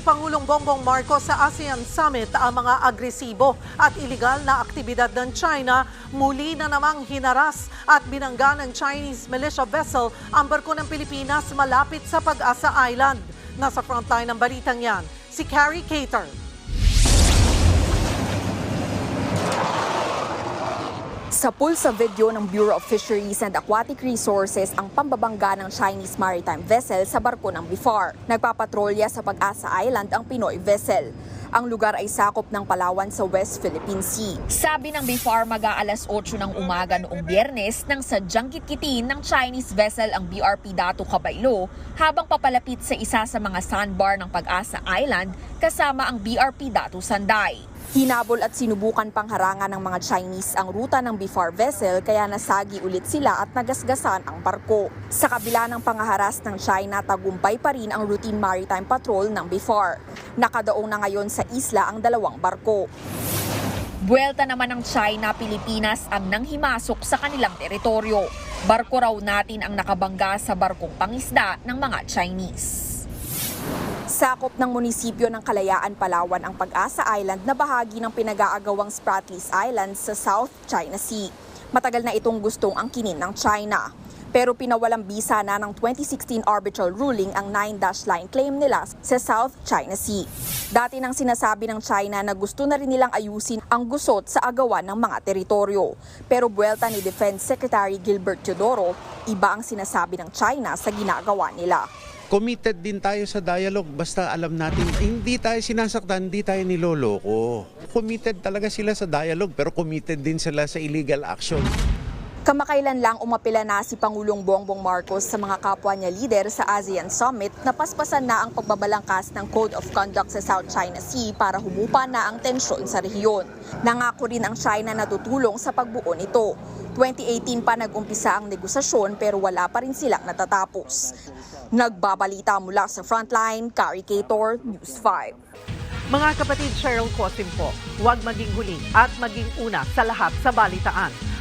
Pangulong Bongbong Marcos sa ASEAN Summit ang mga agresibo at iligal na aktibidad ng China muli na namang hinaras at binangga ng Chinese militia vessel ang barko ng Pilipinas malapit sa Pag-asa Island. Nasa frontline ng balitang yan, si Carrie Cater. Sa pool video ng Bureau of Fisheries and Aquatic Resources ang pambabangga ng Chinese maritime vessel sa barko ng BIFAR. Nagpapatrolya sa Pag-asa Island ang Pinoy vessel. Ang lugar ay sakop ng Palawan sa West Philippine Sea. Sabi ng BIFAR mag-aalas 8 ng umaga noong biyernes nang sadyang kitkitin ng Chinese vessel ang BRP Dato Kabaylo habang papalapit sa isa sa mga sandbar ng Pag-asa Island kasama ang BRP Dato Sanday. Hinabol at sinubukan pang harangan ng mga Chinese ang ruta ng BIFAR vessel kaya nasagi ulit sila at nagasgasan ang barko. Sa kabila ng pangaharas ng China, tagumpay pa rin ang routine maritime patrol ng BIFAR. Nakadaong na ngayon sa isla ang dalawang barko. Buwelta naman ng China, Pilipinas ang nanghimasok sa kanilang teritoryo. Barko raw natin ang nakabangga sa barkong pangisda ng mga Chinese. Sakop ng munisipyo ng Kalayaan, Palawan ang Pag-asa Island na bahagi ng pinag-aagawang Spratlys Island sa South China Sea. Matagal na itong gustong angkinin ng China. Pero pinawalang bisa na ng 2016 arbitral ruling ang 9-dash line claim nila sa South China Sea. Dati nang sinasabi ng China na gusto na rin nilang ayusin ang gusot sa agawan ng mga teritoryo. Pero buwelta ni Defense Secretary Gilbert Teodoro, iba ang sinasabi ng China sa ginagawa nila. Committed din tayo sa dialogue basta alam natin hindi tayo sinasaktan, hindi tayo niloloko. Committed talaga sila sa dialogue pero committed din sila sa illegal action. Kamakailan lang umapila na si Pangulong Bongbong Marcos sa mga kapwa niya leader sa ASEAN Summit na paspasan na ang pagbabalangkas ng Code of Conduct sa South China Sea para humupa na ang tensyon sa rehiyon. Nangako rin ang China na tutulong sa pagbuo nito. 2018 pa nag-umpisa ang negosasyon pero wala pa rin silang natatapos. Nagbabalita mula sa Frontline, Carrie Cator, News 5. Mga kapatid Cheryl Cosim po, huwag maging huli at maging una sa lahat sa balitaan.